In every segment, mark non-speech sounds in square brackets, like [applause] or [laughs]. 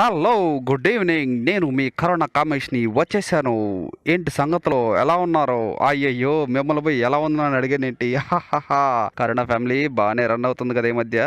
Hello good evening. నేను మీ corona కామేష్ని వచ్చేసాను. ఏంటి సంగతులు? ఎలా ఉన్నారు? అయ్యయ్యో మిమ్మల్ని పోయి ఎలా ఉందని అడిగానేంటి [laughs] హాహాహా. కరోనా ఫ్యామిలీ బాగానే రన్ అవుతుంది కదా ఈ మధ్య.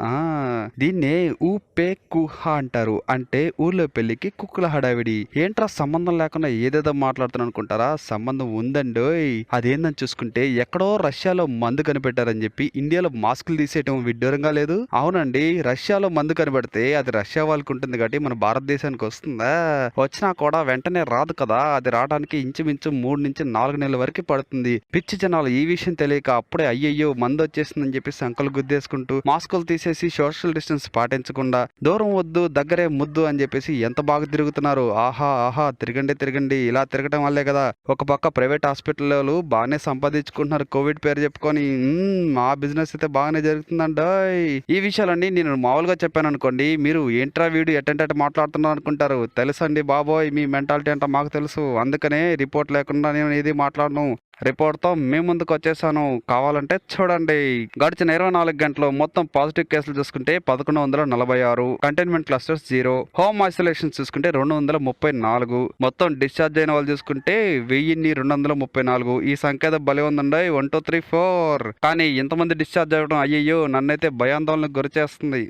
ఆ దీన్నే ఊపే కుహ అంటారు. అంటే ఊర్లో పెళ్ళికి కుక్కుల హడావిడి. ఏంట్రా సంబంధం లేకుండా ఏదేదో మాట్లాడుతున్నాను అనుకుంటారా? సంబంధం ఉందండి అదేందని చూసుకుంటే ఎక్కడో రష్యాలో మందు కనిపెట్టారని చెప్పి ఇండియాలో మాస్కులు తీసేయటం విడ్డూరంగా లేదు. అవునండి రష్యాలో మందు కనిపెడితే అది రష్యా వాళ్ళకి ఉంటుంది ఒకటి మన భారతదేశానికి వస్తుందా? వచ్చినా కూడా వెంటనే రాదు కదా. అది రావడానికి ఇంచుమించు మూడు నుంచి నాలుగు నెలల వరకు పడుతుంది. పిచ్చి జనాలు ఈ విషయం తెలియక అప్పుడే అయ్యయ్యో మందు వచ్చేసిందని చెప్పేసి అంకలు గుద్దేసుకుంటూ మాస్కులు తీసేసి సోషల్ డిస్టెన్స్ పాటించకుండా దూరం వద్దు దగ్గరే ముద్దు అని చెప్పేసి ఎంత బాగా తిరుగుతున్నారు. ఆహా ఆహా తిరగండి తిరగండి. ఇలా తిరగటం వల్లే కదా. ఒక పక్క ప్రైవేట్ హాస్పిటల్ బాగానే సంపాదించుకుంటున్నారు కోవిడ్ పేరు చెప్పుకొని. మా బిజినెస్ అయితే బాగానే జరుగుతుందండి ఈ విషయాలన్నీ నేను మామూలుగా చెప్పాను అనుకోండి మీరు ఏంట్రా అటెండ్ ఎట్టంటే మాట్లాడుతున్నాం అనుకుంటారు. తెలుసండి బాబోయ్ మీ మెంటాలిటీ అంటే మాకు తెలుసు. అందుకనే రిపోర్ట్ లేకుండా నేను ఇది మాట్లాడను. రిపోర్ట్తో మీ ముందుకు వచ్చేసాను. కావాలంటే చూడండి. గడిచిన ఇరవై నాలుగు గంటలు మొత్తం పాజిటివ్ కేసులు చూసుకుంటే పదకొండు వందల నలభై ఆరు containment clusters zero home isolation చూసుకుంటే రెండు వందల ముప్పై నాలుగు మొత్తం డిశ్చార్జ్ అయిన వాళ్ళు చూసుకుంటే వెయ్యిన్ని రెండు వందల ముప్పై నాలుగు. ఈ సంఖ్య ఏదో భలే ఉందండి. One two three four. కానీ ఇంతమంది డిశ్చార్జ్ అవ్వడం అయ్యయ్యో నన్నైతే భయాందోళనకు గురి చేస్తుంది.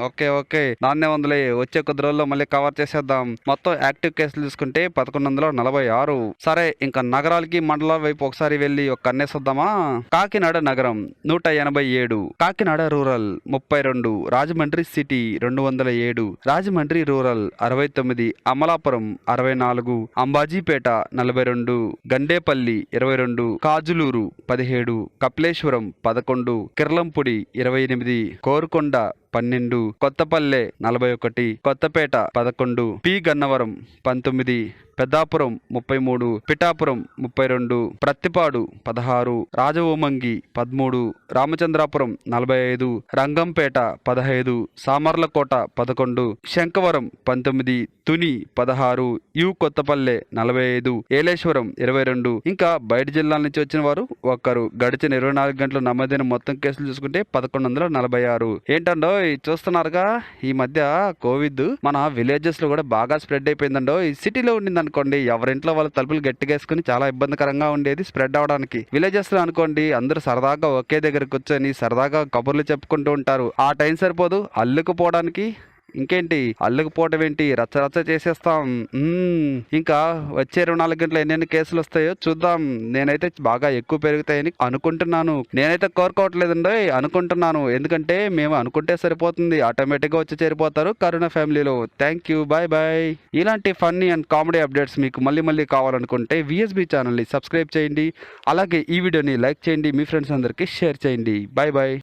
Okay okay. దాన్నే ఉందిలే. వచ్చే కొద్ది రోజుల్లో మళ్ళీ కవర్ చేసేద్దాం. మొత్తం యాక్టివ్ కేసులు చూసుకుంటే పదకొండు వందల నలభై ఆరు. సరే ఇంకా నగరాలకి మండలాల వైపు ఒకసారి వెళ్ళి ఒక కన్నేసొద్దామా కాకినాడ నగరం నూట ఎనభై ఏడు కాకినాడ రూరల్ ముప్పై రెండు రాజమండ్రి సిటీ రెండు వందల ఏడు రాజమండ్రి రూరల్ అరవై తొమ్మిది అమలాపురం అరవై నాలుగు అంబాజీపేట నలభై రెండు గండేపల్లి ఇరవై రెండు కాజులూరు పదిహేడు కపిలేశ్వరం పదకొండు కిర్లంపుడి ఇరవై ఎనిమిది కోరుకొండ పన్నెండు కొత్తపల్లె నలభై ఒకటి కొత్తపేట పదకొండు పి గన్నవరం పంతొమ్మిది పెద్దాపురం ముప్పై మూడు పిఠాపురం ముప్పై రెండు ప్రత్తిపాడు పదహారు రాజవోమంగి పదమూడు రామచంద్రాపురం నలభై ఐదు రంగంపేట పదహైదు సామర్లకోట పదకొండు శంకవరం పంతొమ్మిది తుని పదహారు యు కొత్తపల్లె నలభై ఐదు ఏలేశ్వరం ఇరవై రెండు ఇంకా బయట జిల్లాల నుంచి వచ్చిన వారు ఒక్కరు గడిచిన ఇరవై నాలుగు గంటలు నమోదైన మొత్తం కేసులు చూసుకుంటే పదకొండు వందల నలభై ఆరు. ఏంటండో చూస్తున్నారుగా ఈ మధ్య కోవిడ్ మన విలేజెస్లో కూడా బాగా స్ప్రెడ్ అయిపోయిందండో. ఈ సిటీలో ఉండింది అనుకోండి ఎవరింట్లో వాళ్ళ తలుపులు గట్టిగేసుకుని చాలా ఇబ్బందికరంగా ఉండేది స్ప్రెడ్ అవడానికి. విలేజెస్లో అనుకోండి అందరూ సరదాగా ఒకే దగ్గర కూర్చొని సరదాగా కబుర్లు చెప్పుకుంటూ ఉంటారు. ఆ టైం సరిపోదు అల్లుకుపోవడానికి ఇంకేంటి? అల్లుకుపోవటం ఏంటి రచ్చ రచ్చ చేసేస్తాం. ఇంకా వచ్చే ఇరవై నాలుగు గంటలు ఎన్నెన్ని కేసులు వస్తాయో చూద్దాం. నేనైతే బాగా ఎక్కువ పెరుగుతాయని అనుకుంటున్నాను. నేనైతే కోరుకోవట్లేదండి అనుకుంటున్నాను. ఎందుకంటే మేము అనుకుంటే సరిపోతుంది. ఆటోమేటిక్గా వచ్చి చేరిపోతారు కరోనా ఫ్యామిలీలో. Thank you. Bye bye. ఇలాంటి ఫన్నీ అండ్ కామెడీ అప్డేట్స్ మీకు మళ్ళీ మళ్ళీ కావాలనుకుంటే విఎస్బి ఛానల్ని సబ్స్క్రైబ్ చేయండి. అలాగే ఈ వీడియోని లైక్ చేయండి. మీ ఫ్రెండ్స్ అందరికీ షేర్ చేయండి. Bye bye.